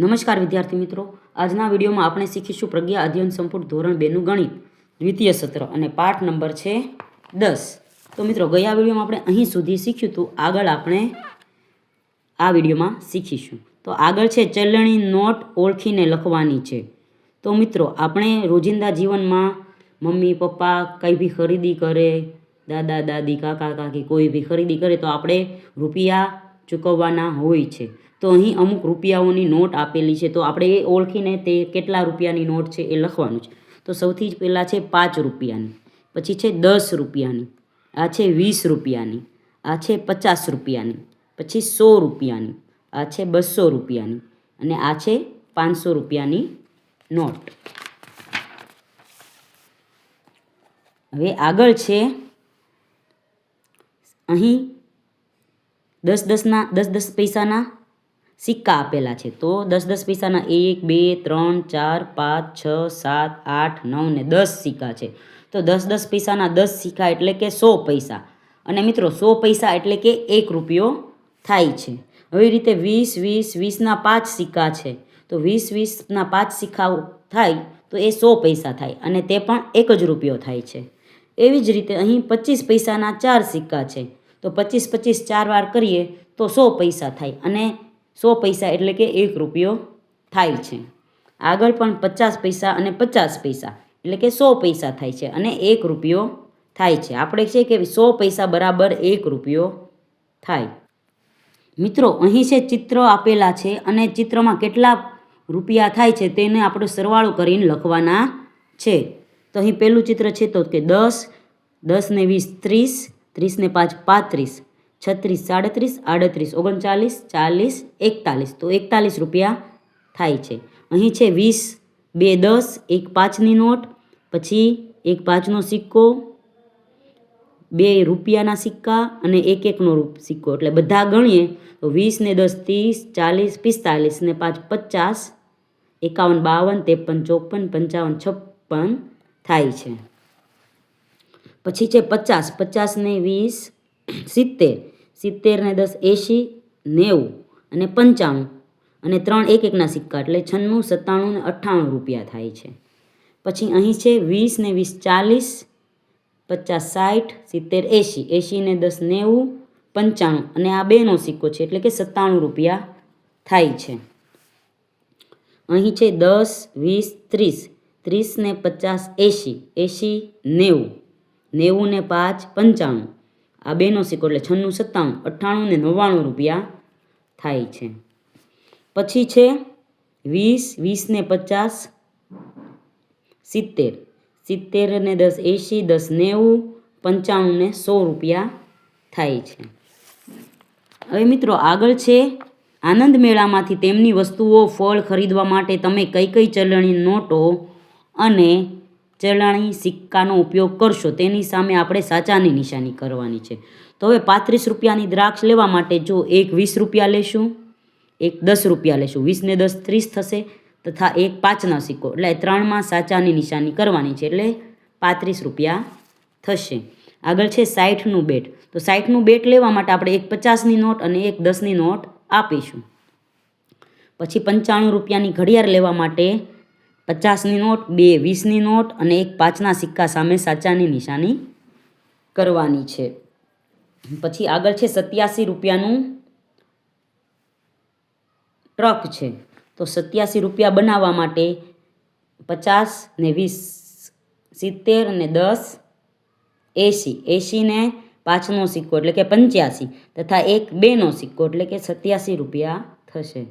નમસ્કાર વિદ્યાર્થી મિત્રો. આજના વિડીયોમાં આપણે શીખીશું પ્રજ્ઞા અધ્યયન સંપૂર્ણ ધોરણ બેનું ગણિત, દ્વિતીય સત્ર અને પાઠ નંબર છે દસ. તો મિત્રો, ગયા વિડીયોમાં આપણે અહીં સુધી શીખ્યું હતું. આગળ આપણે આ વિડીયોમાં શીખીશું. તો આગળ છે ચલણી નોટ ઓળખીને લખવાની છે. તો મિત્રો, આપણે રોજિંદા જીવનમાં મમ્મી, પપ્પા કંઈ બી ખરીદી કરે, દાદા, દાદી, કાકા, કાકી કોઈ બી ખરીદી કરે તો આપણે રૂપિયા ચૂકવવાના હોય છે. તો અહીં અમુક રૂપિયાઓની નોટ આપેલી છે. તો આપણે એ ઓળખીને તે કેટલા રૂપિયાની નોટ છે એ લખવાનું છે. તો સૌથી પહેલાં છે પાંચ રૂપિયાની. પછી છે દસ રૂપિયાની. આ છે વીસ રૂપિયાની. આ છે પચાસ રૂપિયાની. પછી સો રૂપિયાની. આ છે બસો રૂપિયાની. અને આ છે પાંચસો રૂપિયાની નોટ. હવે આગળ છે. અહીં દસ દસના, દસ દસ પૈસાના સિક્કા આપેલા છે. તો દસ દસ પૈસાના એક, બે, ત્રણ, ચાર, પાંચ, છ, સાત, આઠ, નવ ને દસ સિક્કા છે. તો દસ દસ પૈસાના દસ સિક્કા એટલે કે સો પૈસા. અને મિત્રો, સો પૈસા એટલે કે એક રૂપિયો થાય છે. હવે રીતે વીસ વીસ, વીસના પાંચ સિક્કા છે. તો વીસ, વીસના પાંચ સિક્કા થાય તો એ સો પૈસા થાય અને તે પણ એક જ રૂપિયો થાય છે. એવી જ રીતે અહીં પચીસ પૈસાના ચાર સિક્કા છે. તો પચીસ પચીસ ચાર વાર કરીએ તો સો પૈસા થાય. અને સો પૈસા એટલે કે એક રૂપિયો થાય છે. આગળ પણ પચાસ પૈસા અને પચાસ પૈસા એટલે કે સો પૈસા થાય છે અને એક રૂપિયો થાય છે. આપણે છે કે સો પૈસા બરાબર એક રૂપિયો થાય. મિત્રો, અહીં છે ચિત્ર આપેલા છે અને ચિત્રમાં કેટલા રૂપિયા થાય છે તેને આપણે સરવાળો કરીને લખવાના છે. તો અહીં પહેલું ચિત્ર છે તો કે દસ દસ ને વીસ, ત્રીસ ત્રીસ ને પાંચ પાંત્રીસ, છત્રીસ સાડત્રીસ, આડત્રીસ ઓગણચાલીસ, ચાલીસ એકતાલીસ. તો એકતાલીસ રૂપિયા થાય છે. અહીં છે વીસ, બે દસ, એક પાંચની નોટ, પછી એક પાંચનો સિક્કો, બે રૂપિયાના સિક્કા અને એક એકનો રૂપ સિક્કો. એટલે બધા ગણીએ તો વીસ ને દસ ત્રીસ, ચાલીસ, પિસ્તાલીસ ને પાંચ પચાસ, એકાવન, બાવન, ત્રેપન, ચોપન, પંચાવન, છપ્પન થાય છે. પછી છે પચાસ પચાસ ને વીસ, સિત્તેર. સિત્તેર ને દસ એંશી, નેવું અને પંચાણું. અને ત્રણ એક એકના સિક્કા, એટલે છન્નું, સત્તાણું ને અઠ્ઠાણું રૂપિયા થાય છે. પછી અહીં છે વીસ ને વીસ ચાલીસ, પચાસ સાઠ, સિત્તેર એંશી. એંશી ને દસ નેવું, પંચાણું. અને આ બેનો સિક્કો છે, એટલે કે સત્તાણું રૂપિયા થાય છે. અહીં છે દસ, વીસ, ત્રીસ. ત્રીસ ને પચાસ એંશી. એંશી, નેવું. નેવું ને પાંચ, પંચાણું. આ બેનો સિક્કો એટલે છન્નું, સત્તાણું, અઠ્ઠાણું ને નવ્વાણું રૂપિયા થાય છે. પછી છે વીસ વીસ ને પચાસ, સિત્તેર. સિત્તેર ને દસ એંશી, દસ નેવું, પંચાણું ને સો રૂપિયા થાય છે. હવે મિત્રો આગળ છે આનંદ મેળામાંથી તેમની વસ્તુઓ ફળ ખરીદવા માટે તમે કઈ કઈ ચલણી નોટો અને ચલણી સિક્કાનો ઉપયોગ કરશો, તેની સામે આપણે સાચાની નિશાની કરવાની છે. તો હવે પાંત્રીસ રૂપિયાની દ્રાક્ષ લેવા માટે જો એક વીસ રૂપિયા લેશું, એક દસ રૂપિયા લેશું વીસને દસ ત્રીસ થશે, તથા એક પાંચના સિક્કો, એટલે ત્રણમાં સાચાની નિશાની કરવાની છે, એટલે પાંત્રીસ રૂપિયા થશે. આગળ છે સાઠનું બેટ. તો સાઠનું બેટ લેવા માટે આપણે એક પચાસની નોટ અને એક દસની નોટ આપીશું. પછી પંચાણું રૂપિયાની ઘડિયાળ લેવા માટે પચાસની નોટ, બે વીસની નોટ અને એક પાંચના સિક્કા સામે સાચાની નિશાની કરવાની છે. પછી આગળ છે સત્યાસી રૂપિયાનું ટ્રક છે. તો સત્યાસી રૂપિયા બનાવવા માટે પચાસ ને વીસ, સિત્તેર ને દસ, એંશી. એંશીને પાંચનો સિક્કો એટલે કે પંચ્યાસી તથા એક બેનો સિક્કો એટલે કે સત્યાસી રૂપિયા થશે.